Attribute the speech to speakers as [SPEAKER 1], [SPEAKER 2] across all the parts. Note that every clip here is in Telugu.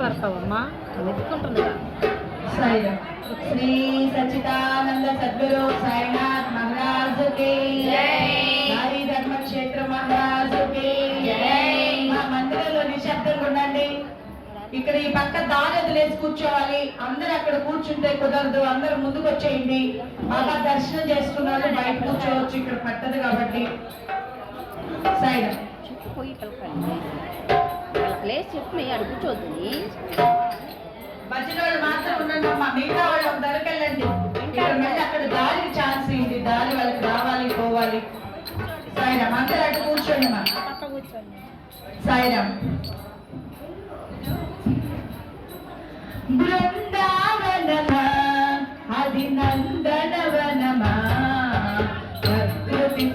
[SPEAKER 1] పడతావమ్మా?
[SPEAKER 2] సాయిరాం శ్రీ సచ్చిదానంద సద్గురు సాయినాథ్ మహారాజు కి నారీ ధర్మ క్షేత్ర మహారాజు కి మా మందిరంలో నిశ్శబ్దంగా ఉండండి. ఇక్కడ ఈ పక్క దారి వదిలేసి కూర్చోవాలి. అందరు అక్కడ కూర్చుంటే కుదరదు. అందరు ముందుకు వచ్చేయండి. బాగా దర్శనం చేసుకున్నారు. బయట కూర్చోవచ్చు. ఇక్కడ పట్టదు కాబట్టి. సాయిరాం
[SPEAKER 1] ప్లేస్ చెప్పు మీ అడుగు కూర్చోద్ది
[SPEAKER 2] వాళ్ళు మాత్రం ఉండండి అమ్మా మిగతా వాళ్ళు దొరకెళ్ళండి ఇక్కడ మళ్ళీ అక్కడ దారికి ఛాన్స్ ఉంది. దారి వాళ్ళకి రావాలి పోవాలి. సాయిరామ్ అందరూ అటు కూర్చోండి అమ్మా సాయిరామ్. బృందావనమా అది నందనవనమా ప్రకృతి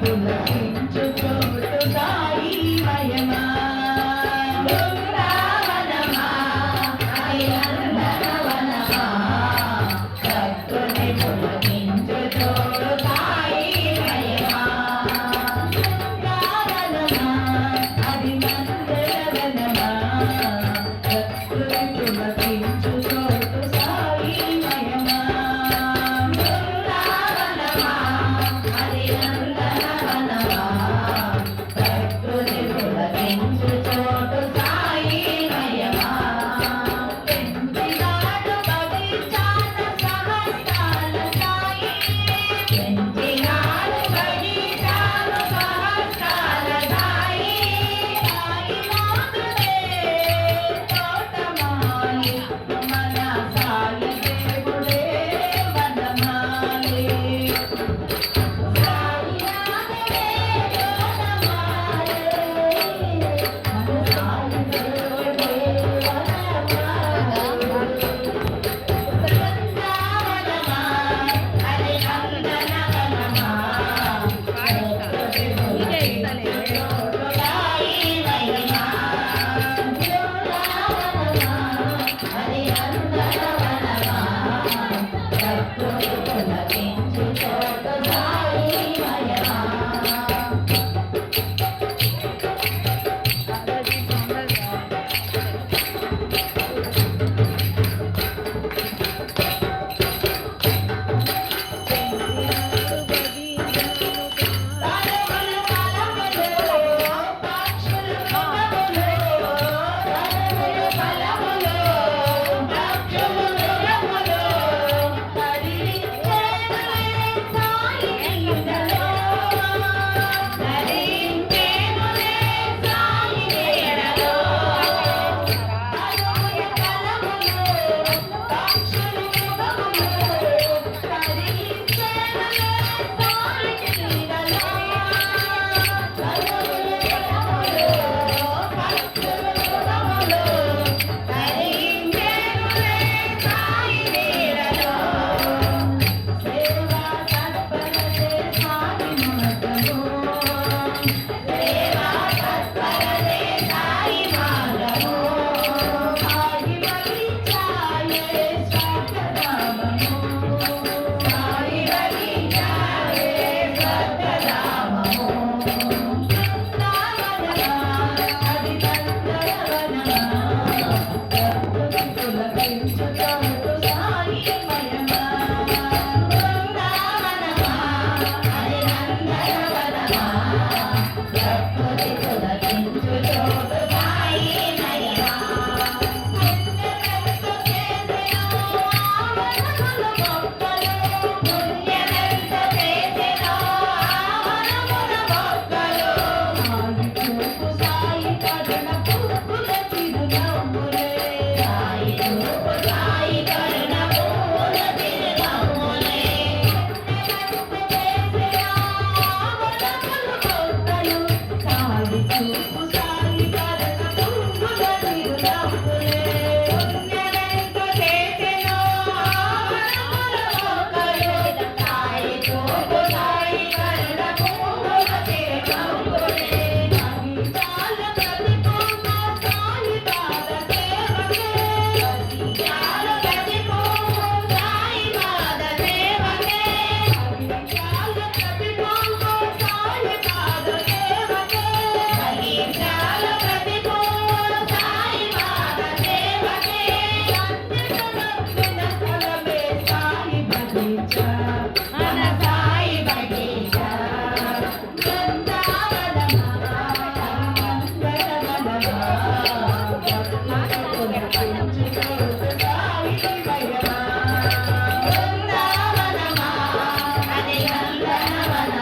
[SPEAKER 2] Thank.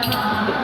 [SPEAKER 2] నందనవనమా,